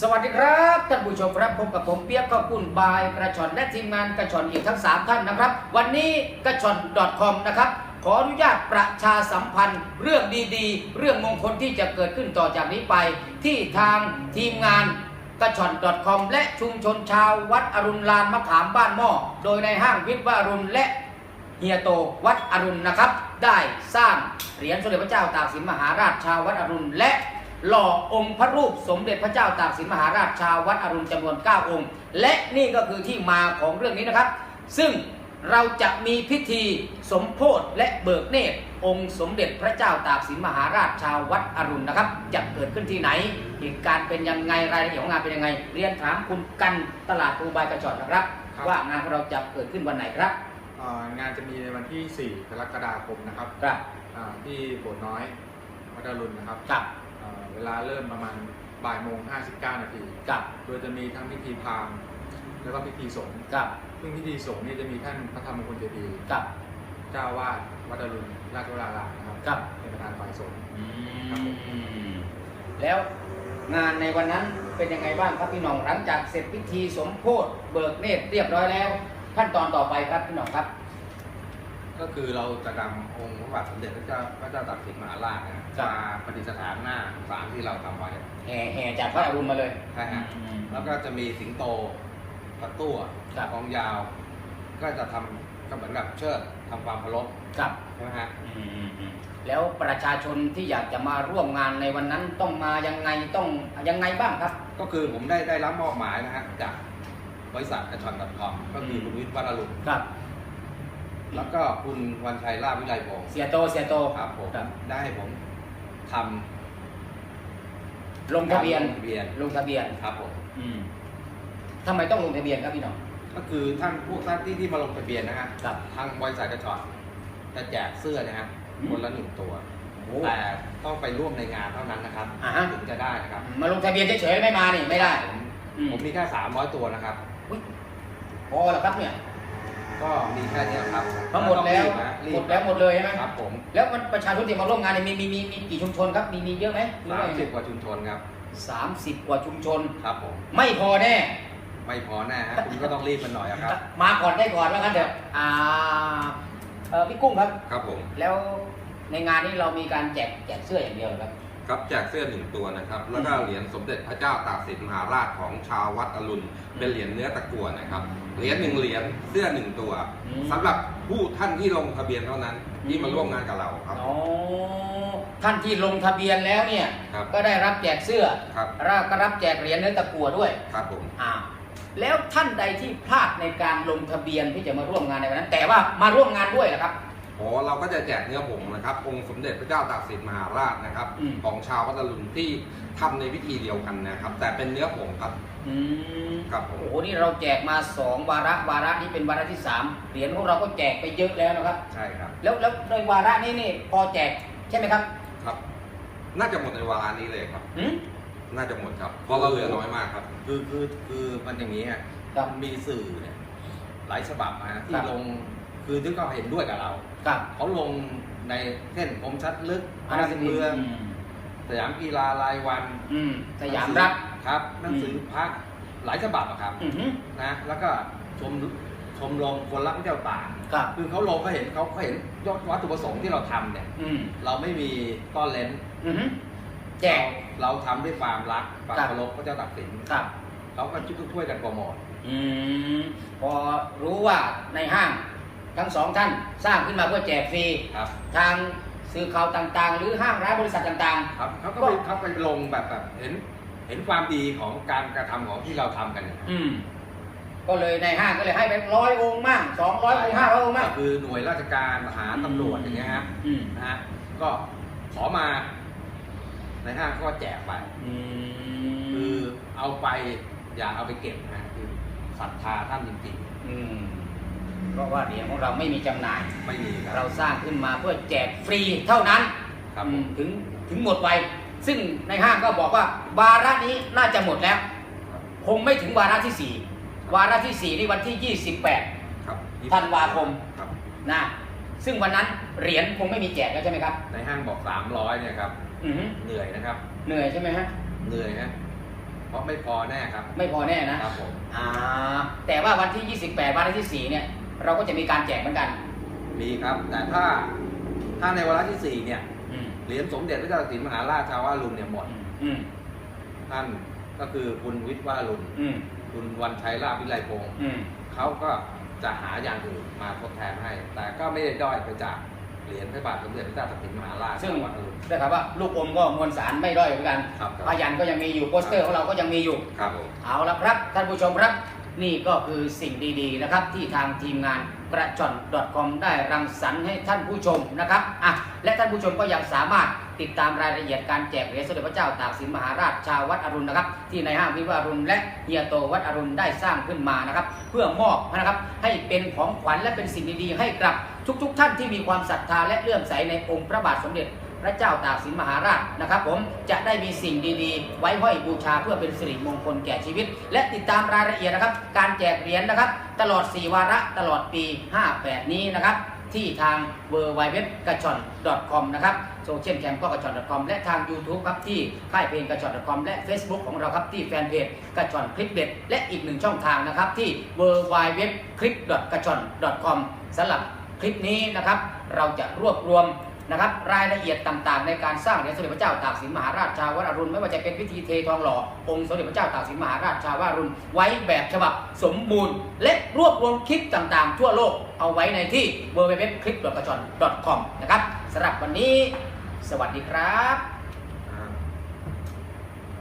สวัสดีครับท่านผู้ชมครับพบกับผมเปียกข้าวปุ้นบายกระชอนและทีมงานกระชอนอีกทั้ง 3 ท่านนะครับ วันนี้กระชอน .com นะครับขออนุญาตประชาสัมพันธ์เรื่องดีๆ เรื่องมงคลที่จะเกิดขึ้นต่อจากนี้ไป ที่ทางทีมงานกระชอน .com และชุมชนชาววัดอรุณลานมะขามบ้านหม้อโดยในห้างวิทย์วารุณและเฮียโตวัดอรุณนะครับ ได้สร้างเหรียญสมเด็จพระเจ้าตากสินมหาราชชาววัดอรุณและ หล่อองค์พระรูปสมเด็จพระเจ้าตากสินมหาราชชาววัดอรุณจำนวน 9 องค์ และนี่ก็คือที่มาของเรื่องนี้นะครับ ซึ่งเราจะมีพิธีสมโพธและเบิกเนตร องค์สมเด็จพระเจ้าตากสินมหาราชชาววัดอรุณนะครับ จะเกิดขึ้นที่ไหน เหตุการณ์เป็นยังไงรายละเอียดของงานเป็นยังไง เรียนถามคุณกันตลาดปูบายกระจอดนะครับ ครับ ว่างานของเราจะเกิดขึ้นวันไหนครับเอ่องานจะมีในวันที่ 4 กรกฎาคมนะครับครับอ่าที่โบสถ์น้อยวัดอรุณนะครับ ครับ เอ่อเวลาเริ่มประมาณบ่ายโมง59นาทีกับโดยจะมีทั้งพิธีพราหมณ์แล้วก็พิธีสงฆ์กับซึ่งพิธีสงฆ์นี่จะมีท่านพระธรรมมงคลเจดีย์กับเจ้าวาดวัดอรุณราชวรารามนะครับกับเป็นประธานฝ่ายสงฆ์แล้วงานในวันนั้นเป็นยังไงบ้างครับพี่หน้องหลังจากเสร็จพิธีสมโพธเบิกเนตรเรียบร้อยแล้ว ขั้นตอนต่อไปครับพี่หน้องครับ ก็คือเราจะนำองค์พระบาทสมเด็จพระเจ้าพระเจ้าตากสินมหาราชนะครัมาบประดิษฐานหน้าศาลที่เราทำไว้แห่แห่จากพระอรุณมาเลยใช่ฮะแล้วก็จะมีสิงโตกระตั้วครับกองยาว ก็จะทำก็เหมือนกับเชิดทำความเคารพครับใช่ไหมฮะแล้วประชาชนที่อยากจะมาร่วมงานในวันนั้นต้องมายังไงต้องยังไงบ้างครับ ก็คือผมได้ได้รับมอบหมายนะฮะจากบริษัทกระชอนดับคอมก็คือคุณวิทย์วัดอรุณครับ แล้วก็คุณวันชัยลาภวิไลพงศ์เสียโตเสียโตครับผมครับ ได้ให้ผมทลงำทะเบียนลงทะเบียนลงทะเบียนครับผมอืมทำไมต้องลงทะเบียนครับพี่หน้อง ก็คือท่านพวกท่านที่ที่มาลงทะเบียนนะฮะครับทางบริษัทกระชอนจะแจกเสื้อนะฮะอืม คนละหนึ่งตัว โอ้ แต่ต้องไปร่วมในงานเท่านั้นนะครับอ่าฮะ ถึงจะได้นะครับมาลงทะเบียนเฉยๆไม่มานี่ไม่ได้ ผมอืม ผมมีแค่300 ตัวนะครับอุ๊ยพอแล้วครับเนี่ย ก็มีแค่เนี้ยครับทั้งหมดแล้วต้องรีบนะรีหมบดแล้วหมดเลยใช่ไหมครับผมแล้วมันประชาชนที่มาร่วมงานเนี่ยมีมีมีมีกี่ชุมชนครับมีมีเยอะไหมหรือสาว่ามสิบกว่าชุมชนครับสามสิบกว่าชุมชนครับผมไม่พอแน่ไม่พอแน่ฮะคุณก็ต้องรีบมันหน่อยอะครับ มาก่อนได้ก่อนแล้วกันเถอะอ่าเออพี่กุ้งครับครับผมแล้วในงานนี้เรามีการแจกแจกเสื้ออย่างเดียวเหรอครับ ครับแจกเสื้อหนึ่งตัวนะครับ แล้วก็เหรียญสมเด็จพระเจ้าตากสินมหาราชของชาววัดอรุณเป็นเหรียญเนื้อตะกั่วนะครับ เหรียญหนึ่งเหรียญเสื้อหนึ่งตัวอืม สำหรับผู้ท่านที่ลงทะเบียนเท่านั้นที่มาร่วมงานกับเราครับ อ๋อท่านที่ลงทะเบียนแล้วเนี่ย ครับ ก็ได้รับแจกเสื้อครับแล้วก็รับแจกเหรียญเนื้อตะกั่วด้วยครับผม อ่าแล้วท่านใดที่พลาดในการลงทะเบียนที่จะมาร่วมงานในวันนั้น แต่ว่ามาร่วมงานด้วยเหรอครับ โอ้เราก็จะแจกเนื้อผงนะครับ องค์สมเด็จพระเจ้าตากสินมหาราชนะครับ อืม ของชาววัดอรุณที่ทำในพิธีเดียวกันนะครับ แต่เป็นเนื้อผงครับอืมครับผมโอ้โหนี่เราแจกมาสองวาระวาระนี้เป็นวาระที่สามเหรียญของเราก็แจกไปเยอะแล้วนะครับ ใช่ครับ แล้วแล้วในวาระนี้นี่พอแจกใช่ไหมครับครับ น่าจะหมดในเวลานี้เลยครับหืมน่าจะหมดครับเพราะเราเหลือน้อยมากครับ คือคือคือมันอย่างนี้ฮะครับ มีสื่อเนี่ยหลายฉบับนะคที่รับลง คือที่เขาเห็นด้วยกับเรา ครับเขาลงในเช่นคมชัดลึกอาบ้าณานสินเมืองอืมสยามกีฬารายวันอืมสยามรักครับหนังสือพักหลายฉบับอะครับอือหือนะแล้วก็ชมชมรมคนรักพระเจ้าตากครับคือเขาลงเขาเห็นเขาเขาเห็นยอดวัตถุประสงค์ที่เราทำเนี่ยอืมเราไม่มีต้อนเลนอือหือแจกเราเราทำด้วยความรักความครับเคารพพระเจ้าตากสินครับเขาก็ช่วยกันโปรโมทอืมพอรู้ว่าในห้าง ทั้งสองท่านสร้างขึ้นมาเพื่อแจกฟรีครับทางสื่อข่าวต่างๆ หรือห้างร้านบริษัทต่างครับเขาก็ไปเขาไปลงแบบแบบเห็นเห็นความดีของการกระทำของที่เราทำกันเนี่ยๆ อืม ก็เลยในห้างก็เลยให้ไปร้อยองค์มั่งสองร้อยองค์ห้าร้อยองค์มั่งก็คือหน่วยราชการทหารตำรวจอย่างเงี้ยฮะอืมนะฮะก็ขอมาในห้างก็แจกไป อืคือมเอาไปอย่าเอาไปเก็บนะคือศรัทธาท่านจริงอืม เพราะว่าเหรียญของเราไม่มีจำหน่ายๆไม่มีคเรารับสร้างขึ้นมาเพื่อแจกฟรีเท่านั้นครับอืผมมถึงถึงหมดไป ซึ่งในห้างก็บอกว่า วาระนี้น่าจะหมดแล้ว คงไม่ถึงวาระที่สี่วาระที่สี่นี่วันที่ 28 ครับธันวาคม ครับ นะซึ่งวันนั้นเหรียญคงไม่มีแจกแล้วใช่ไหมครับในห้างบอก 300เนี่ยครับ อือหือเหนื่อยนะครับ เหนื่อยใช่ไหมฮะเหนื่อยนะเพราะไม่พอแน่ครับ ไม่พอแน่นะครับผม อ่าแต่ว่าวันที่ 28 วันที่ 4 เนี่ย เราก็จะมีการแจกเหมือนกัน มีครับ แต่ถ้าถ้าในวาระที่สี่เนี่ยอืมเหรียญสมเด็จพระเจ้าตากสินมหาราชชาววารุณเนี่ยหมดอืมท่านก็คือคุณวิทย์วารุณอืมคุณวันชัยลาภวิไลพงศ์อืมเขาก็จะหาอย่างอื่นมาทดแทนให้ แต่ก็ไม่ได้ด้อยไปจากเหรียญพระบาทสมเด็จพระเจ้าตากสินมหาราชซึ่งชาววารุณ ได้ครับว่าลูกอมก็มวลสารไม่ด้อยเหมือนกันครับ พยันก็ยังมีอยู่โปสเตอร์ของเราก็ยังมีอยู่ ครับผม เอาละครับท่านผู้ชมครับ นี่ก็คือสิ่งดีๆนะครับที่ทางทีมงานกระจอน .com ได้รังสรรค์ให้ท่านผู้ชมนะครับอะและท่านผู้ชมก็ยังสามารถติดตามรายละเอียดการแจกเหรียญสมเด็จพระเจ้าตากสินมหาราชชาววัดอรุณนะครับ ที่ในห้างวิวารุณและเฮียโตวัดอรุณได้สร้างขึ้นมานะครับ เพื่อมอบนะครับให้เป็นของขวัญและเป็นสิ่งดีๆให้กับทุกๆ ท่านที่มีความศรัทธาและเลื่อมใสในองค์พระบาทสมเด็จ พระเจ้าตากสินมหาราชนะครับ ผมจะได้มีสิ่งดีๆ ไว้ห้อยบูชาเพื่อเป็นสิริมงคลแก่ชีวิต และติดตามรายละเอียดนะครับ การแจกเหรียญนะครับ ตลอด 4 วาระตลอดปี 58 นี้นะครับที่ทาง w w w กระชอน .com นะครับโซเชียลแคมก็กระชอน .com และทาง YouTube ครับที่ค่ายเพลงกระชอน .com และ Facebook ของเราครับที่แฟนเพจกระชอนคลิปเด็ดและอีกหนึ่งช่องทางนะครับที่ w w w c l i p กระชอน .com สำหรับคลิปนี้นะครับ เราจะรวบรวม นะครับรายละเอียดต่างๆ ในการสร้างเหรียญสมเด็จพระเจ้าตากสินมหาราชชาววดอรุณไม่ว่าจะเป็นพิธีเททองหล่อองค์สมเด็จพระเจ้าตากสินมหาราชชาววดอรุณไว้แบบฉบับสมบูรณ์ และรวบรวมคลิปต่างๆ ทั่วโลกเอาไว้ในที่ w w w c l i p กระชอน .com นะครับสำหรับวันนี้ สวัสดีครับ